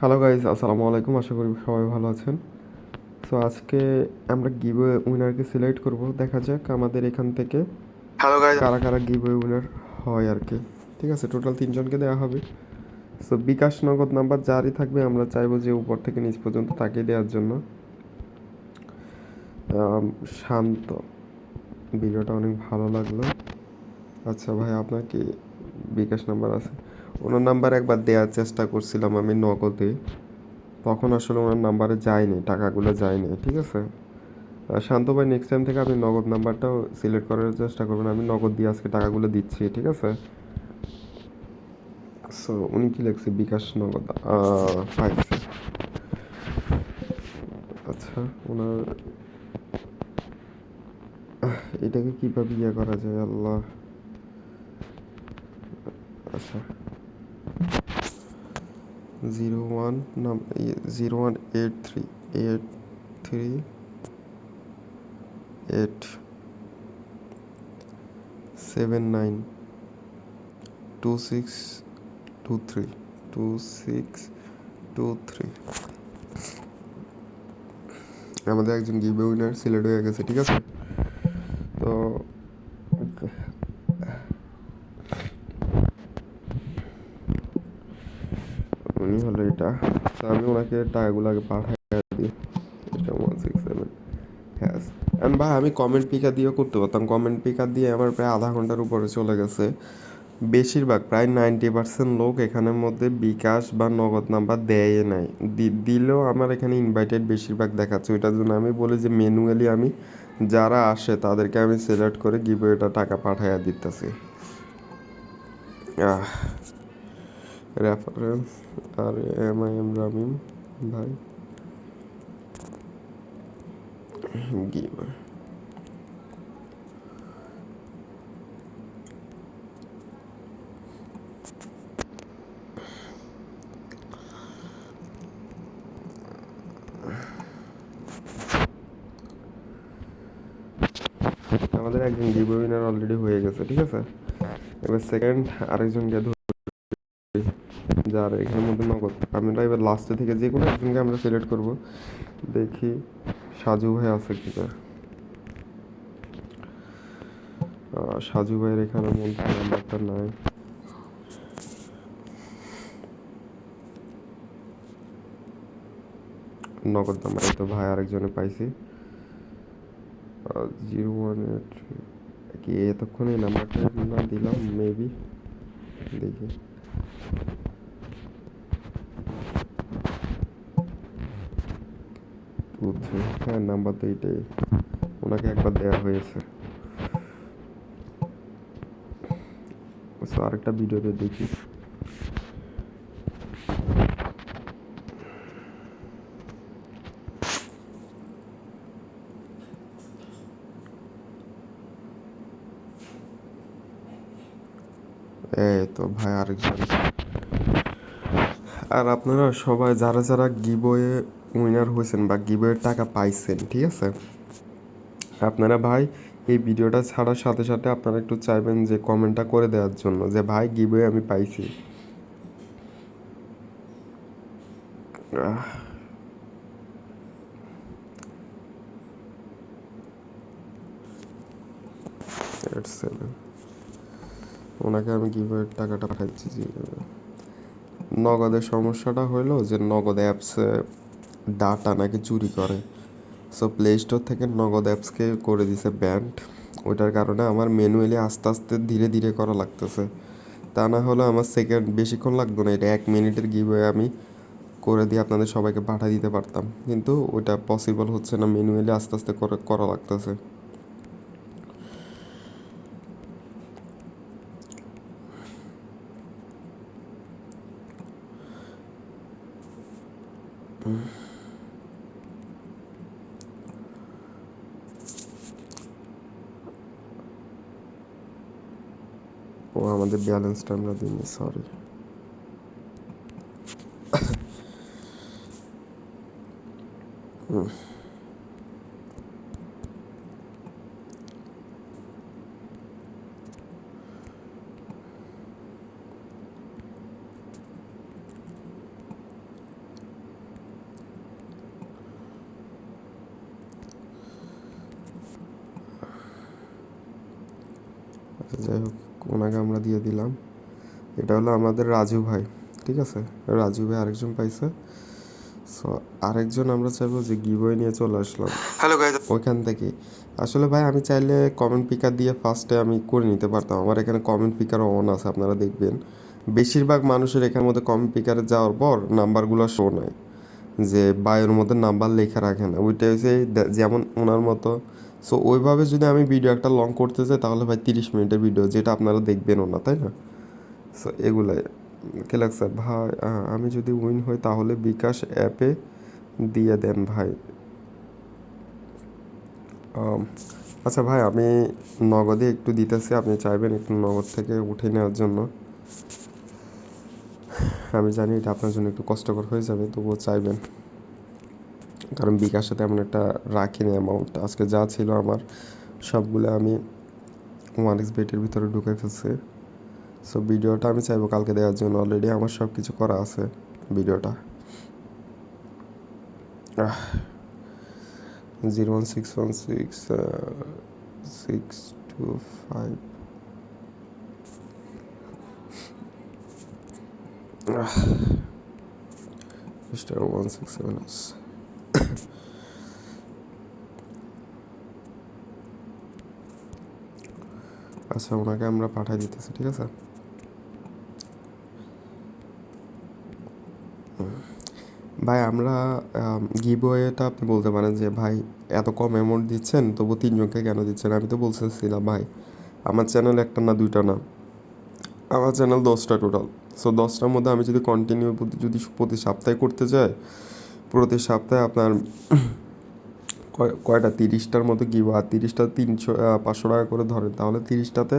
Hello guys আসসালামু আলাইকুম আশা করি সবাই ভালো আছেন। সো আজকে আমরা গিভওয়ে উইনারকে সিলেক্ট করব। দেখা যাক আমাদের এখান থেকে হ্যালো গাইজ কারা কারা গিভওয়ে উইনার হয় আর কি। ঠিক আছে? টোটাল তিনজনকে দেওয়া হবে। সো বিকাশ নগদ নাম্বার যারই থাকবে আমরা চাইব যে উপর থেকে নিচ পর্যন্ত তাকে দেওয়ার জন্য। শান্ত। ভিডিওটা অনেক ভালো লাগল। আচ্ছা ভাই আপনার কি বিকাশ নাম্বার আছে? ওনার নাম্বার একবার দেওয়ার চেষ্টা করছিলাম আমি নগদে। তখন আসলে ওনার নাম্বারে যায়নি, টাকাগুলো যায়নি, ঠিক আছে? শান্ত ভাই নেক্সট টাইম থেকে আপনি নগদ নাম্বারটাও সিলেক্ট করার চেষ্টা করবেন, আমি নগদ দিয়ে আজকে টাকাগুলো দিচ্ছি, ঠিক আছে? সো উনি কি লিখছে? বিকাশ নগদ আচ্ছা ওনার এটাকে কীভাবে ইয়ে করা যায়? আল্লাহ আচ্ছা জিরো ওয়ান নাম zero one eight three eight three eight seven nine two six two three two six two three আমাদের একজন গিভে উইনার সিলেক্ট হয়ে গেছে, ঠিক আছে তো উনি হলো এটা তো আমি ওনাকে টাকাগুলো আগে পাঠাই দিই সেভেন হ্যাঁ অ্যান্ড ভাই, আমি কমেন্ট পিকার দিয়েও করতে পারতাম। কমেন্ট পিকার দিয়ে আমার প্রায় আধা ঘণ্টার উপরে চলে গেছে। বেশিরভাগ, প্রায় নাইনটি পার্সেন্ট লোক এখানের মধ্যে বিকাশ বা নগদ নাম্বার দেয় নাই। দিলেও আমার এখানে ইনভাইটেড বেশিরভাগ দেখাচ্ছে। ওইটার জন্য আমি বলি যে ম্যানুয়ালি আমি যারা আসে, তাদেরকে আমি সিলেক্ট করে গিভওয়েটা টাকা পাঠাইয়া দিতেছি। রেফারেন্স, আর এম আই এম রামিম ভাই। আমাদের একজন গিভ অলরেডি হয়ে গেছে, ঠিক আছে? এবার সেকেন্ড আরেকজনকে যার এখানের মধ্যে নগদ। আমরা এবার লাস্টে থেকে যে কোনো একজনকে আমরা সিলেক্ট করব। দেখি সাজু ভাই আছে কি না। সাজু ভাইয়ের এখানের মধ্যে নাম্বারটা নাই। নগদ নাম্বার তো ভাই আরেকজনে পাইছি। জিরো ওয়ান এইট, কি এতক্ষণে নাম্বারটা না দিলাম? মেবি দেখি। থ্রি হ্যাঁ নাম্বার তো এইটাই ওনাকে একবার দেওয়া হয়েছে। So, আরেকটা ভিডিওতে দেখি। এই তো ভাই আরেকজন। আর আপনারা সবাই যারা যারা গিবয়ে উইনার হয়েছেন বা গিবয়ের টাকা পাইছেন, ঠিক আছে? আপনারা ভাই এই ভিডিওটা ছাড়ার সাথে সাথে আপনারা একটু চাইবেন যে কমেন্টটা করে দেওয়ার জন্য যে, ভাই গিভে আমি পাইছি। ওনাকে আমি গিভওয়ের টাকাটা পাঠাচ্ছি নগদের সমস্যাটা হলো যে, নগদ অ্যাপসে ডাটা নাকি চুরি করে। সো প্লে স্টোর থেকে নগদ অ্যাপসকে করে দিছে ব্যান্ড ওইটার কারণে আমার ম্যানুয়ালি আস্তে আস্তে ধীরে ধীরে করা লাগতেছে। তা না হলে আমার সেকেন্ড বেশিক্ষণ লাগতো না। এটা এক মিনিটের গিভওয়ে আমি করে দিয়ে আপনাদের সবাইকে পাঠিয়ে দিতে পারতাম। কিন্তু ওটা পসিবল হচ্ছে না। ম্যানুয়ালি আস্তে আস্তে করে, করা লাগতেছে। ও আমাদের ব্যালেন্সটা আমরা দিইনি সরি যাই হোক ওনাকে আমরা দিয়ে দিলাম। এটা হলো আমাদের রাজু ভাই ঠিক আছে? রাজু ভাই আরেকজন পাইছে। সো আরেকজন আমরা চাইব যে গিবই নিয়ে চলে আসলাম। হ্যালো গাইজ ওইখান থেকে। আসলে ভাই আমি চাইলে কমেন্ট পিকার দিয়ে ফার্স্টে আমি করে নিতে পারতাম। আমার এখানে কমেন্ট পিকার অন আছে আপনারা দেখবেন। বেশিরভাগ মানুষের এখানের মধ্যে কমেন্ট পিকারে যাওয়ার পর নাম্বারগুলো শো নেয় যে বায়োর মধ্যে নাম্বার লেখা রাখে না। ওইটা হচ্ছে যেমন ওনার মতো সো ওইভাবে যদি আমি ভিডিও একটা লং করতে চাই, তাহলে ভাই তিরিশ মিনিটের ভিডিও যেটা আপনারা দেখবেনও না, তাই না? সো এগুলাই। কে লাগছে ভাই আমি যদি উইন হই, তাহলে বিকাশ অ্যাপে দিয়ে দেন ভাই। আচ্ছা ভাই, আমি নগদে একটু দিতেছি, আপনি চাইবেন একটু নগদ থেকে উঠে নেওয়ার জন্য। আমি জানি এটা আপনার জন্য একটু কষ্টকর হয়ে যাবে, তবুও চাইবেন। কারণ বিকাশ সাথে এমন একটা রাখিনি অ্যামাউন্ট আজকে যা ছিল আমার, সবগুলো আমি ওয়ান এক্স বেটের ভিতরে ঢুকে ফেলছি। সো ভিডিওটা আমি চাইব কালকে দেওয়ার জন্য। অলরেডি আমার সব কিছু করা আছে ভিডিওটা। Zero one six one six six two five one six seven আচ্ছা ওনাকে আমরা পাঠিয়ে দিতেছি, ঠিক আছে? ভাই, আমরা গিবওয়েটা আপনি বলতে পারেন যে, ভাই, এত কম অ্যামাউন্ট দিচ্ছেন, তবু তিনজনকে কেন দিচ্ছেন? আমি তো বলতেছিলাম, ভাই, আমার চ্যানেল একটা না, দুইটা না। আমার চ্যানেল দশটা টোটাল সো দশটার মধ্যে আমি যদি কন্টিনিউ যদি প্রতি সপ্তাহে করতে যাই, প্রতি সপ্তাহে আপনার কয়টা? তিরিশটার মতো গিব আর তিরিশটা তিনশো পাঁচশো টাকা করে ধরেন। তাহলে তিরিশটাতে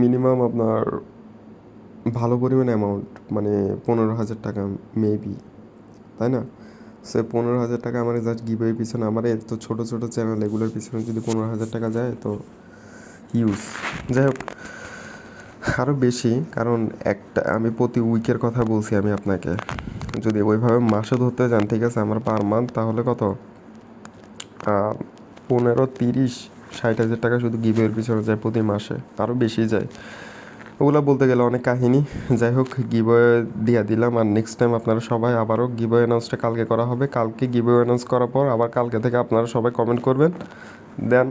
মিনিমাম আপনার ভালো পরিমাণ অ্যামাউন্ট মানে পনেরো হাজার টাকা মেবি তাই না? সে পনেরো হাজার টাকা আমার জাস্ট গিভের পিছনে, আমার এত ছোটো ছোটো চ্যানেল এগুলোর পিছনে যদি পনেরো হাজার টাকা যায়, তো ইউজ যাই হোক আরও বেশি, কারণ একটা, আমি প্রতি উইকের কথা বলছি আমি আপনাকে। যদি ওইভাবে মাসে ধরতে যান, ঠিক আছে, আমার পার মান্থ তাহলে কত? পনেরো, তিরিশ, ষাট হাজার টাকা শুধু গিভের পিছনে যায় প্রতি মাসে আরও বেশি যায়। ওগুলো বলতে গেলে অনেক কাহিনী। যাই হোক গিবয়ে দিয়ে দিলাম আর নেক্সট টাইম আপনারা সবাই আবারও গিবয়ে অ্যানাউন্সটা কালকে করা হবে। কালকে গিবয়ে অ্যানাউন্স করার পর আবার কালকে থেকে আপনারা সবাই কমেন্ট করবেন। দেন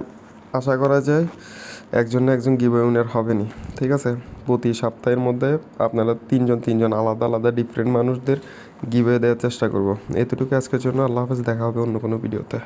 আশা করা যায় একজন না একজন গিবয়ে উইনার হবেনি ঠিক আছে? প্রতি সপ্তাহের মধ্যে আপনারা তিনজন তিনজন আলাদা আলাদা ডিফারেন্ট মানুষদের গিবয়ে দেওয়ার চেষ্টা করব। এতটুকু আজকের জন্য। আল্লাহ হাফেজ। দেখা হবে অন্য কোনো ভিডিওতে